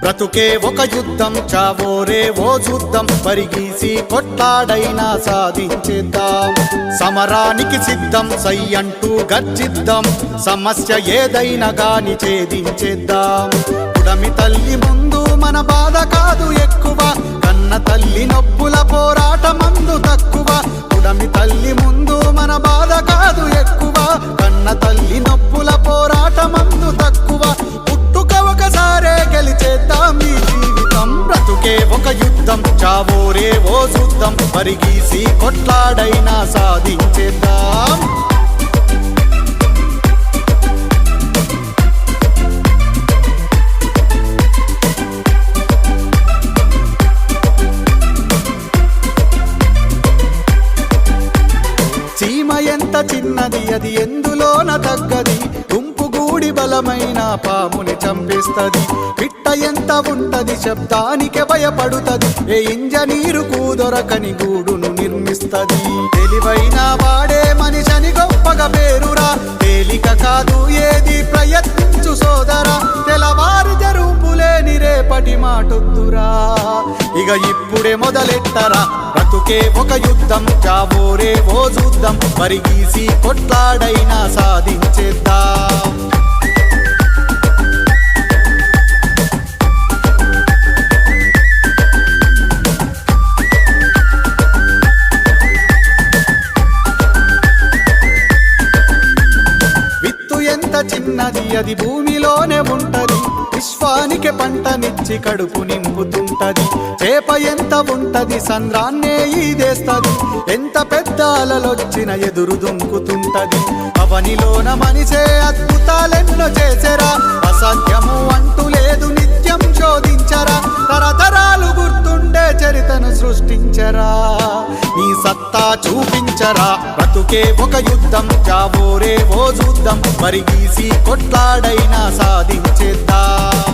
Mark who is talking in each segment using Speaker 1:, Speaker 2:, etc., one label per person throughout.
Speaker 1: బ్రతుకే ఒక యుద్ధం చావోరే ఓ యుద్ధం. పరిగీసి కొట్లాడైనా సాధించేద్దాం. సమరానికి సిద్ధం సై అంటూ గర్జిద్దాం. సమస్య ఏదైనా గాని ఛేదించేద్దాం. ఉడమి తల్లి చావోరే ఓ శుద్ధం పరిగీసి కొట్లాడైనా సాధించేద్దాం. చీమ ఎంత చిన్నది అది ఎందులోన తగ్గది? గుంపు బలమైన పాముని చంపిస్తది. పిట్ట ఎంత ఉంటది శబ్దానికి భయపడుతది. ఏ ఇంజనీరు దొరకని గూడును నిర్మిస్తది. తెలివైన వాడే మనిషని గొప్పగా పేరురా. తేలిక కాదు ఏది ప్రయత్నించు సోదరా. తెలవారు జరుపులేని రేపటి మాటొద్దురా. ఇక ఇప్పుడే మొదలెట్టరా. బ్రతుకే ఒక యుద్ధం చావోరే ఓ చూద్దాం. పరిగీసి కొట్లాడైనా సాధించేద్దాం. చిన్నది అది భూమిలోనే ఉంటది. విశ్వానికి పంటనిచ్చి కడుపు నింపుతుంటది. చేప ఎంత ఉంటది సంద్రాన్నే ఈదేస్తది. ఎంత పెద్ద అలలొచ్చిన ఎదురు దుంకుతుంటది. అవనిలోన మనిషే అద్భుతాలెన్నో చేసెరా. అసాధ్యము అంటూ లేదు నిత్యం శోధించరా. తరతరాలు గుర్తుండే చరితను సృష్టించరా. నీ సత్తా చూపించరా బ్రతుకే ఒక యుద్ధం చావోరే ఓ చూద్దాం పరిగీసి కొట్లాడైనా సాధించేద్దాం.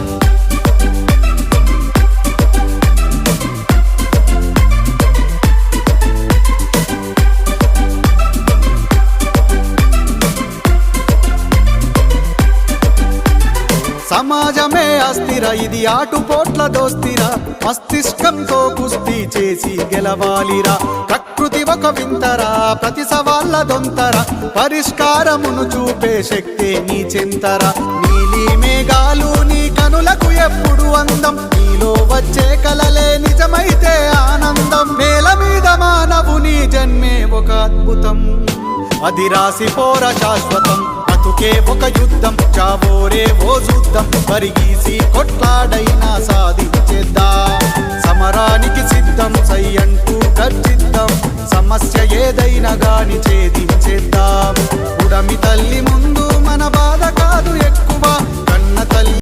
Speaker 1: సమాజమే అస్థిర ఇది ఆటుపోట్ల దోస్తిరా. మస్తిష్కంతో కుస్తీ చేసి గెలవాలిరా. ఒక వింతరా ప్రతి సవాళ్ళ దొంతర పరిష్కారమును చూపే శక్తి నీ చింతర. నీలి మేఘాలు నీ కనులకు ఎప్పుడు అందం నీలో వచ్చే కలలే నిజమైతే ఆనందం. నేల మీద మానవుని జన్మే ఒక అద్భుతం. అది రాసి పోర శాశ్వతం బతుకే ఒక యుద్ధం చావోరే ఓ శుద్ధం పరిగీసి కొట్లాడైనా సాధించేద్దా. సమరానికి సిద్ధం సై అంటూ సమస్య ఏదైనా గాని ఛేదించేద్దాం. ఉడమి తల్లి ముందు మన బాధ కాదు ఎక్కువ. కన్న తల్లి